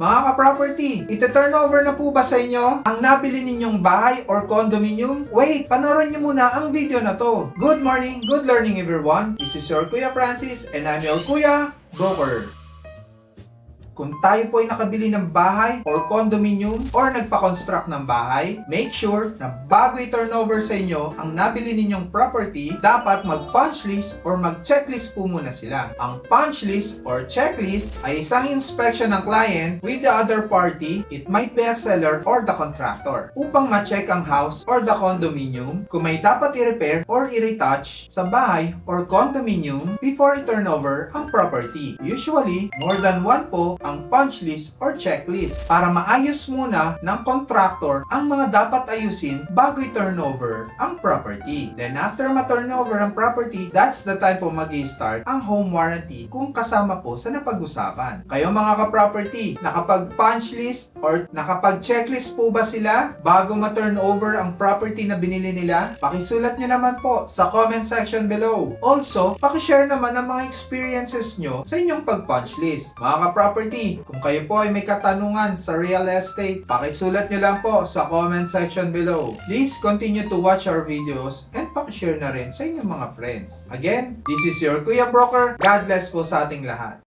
Mga ka-property, ito-turn over na po ba sa inyo ang nabili ninyong bahay or condominium? Wait, panoorin niyo muna ang video na to. Good morning, good learning everyone. This is your Kuya Francis and I'm your Kuya Broker. Kung tayo po ay nakabili ng bahay or condominium or nagpa-construct ng bahay, make sure na bago i-turn over sa inyo ang nabili ninyong property, dapat mag-punch list or mag-checklist po muna sila. Ang punch list or checklist ay isang inspection ng client with the other party, it might be a seller or the contractor, upang ma-check ang house or the condominium kung may dapat i-repair or i-retouch sa bahay or condominium before i-turn over ang property. Usually, more than one po ang punch list or checklist para maayos muna ng contractor ang mga dapat ayusin bago i-turn over ang property. Then after ma-turn over ang property, that's the time po mag start ang home warranty kung kasama po sa napag-usapan. Kayo mga ka-property, nakapag-punch list or nakapag-checklist po ba sila bago ma-turn over ang property na binili nila? Pakisulat nyo naman po sa comment section below. Also, pakishare naman ang mga experiences nyo sa inyong pag-punch list. Mga ka-property, kung kayo po ay may katanungan sa real estate, pakisulat nyo lang po sa comment section below. Please continue to watch our videos and pakishare na rin sa inyong mga friends. Again, this is your Kuya Broker. God bless po sa ating lahat.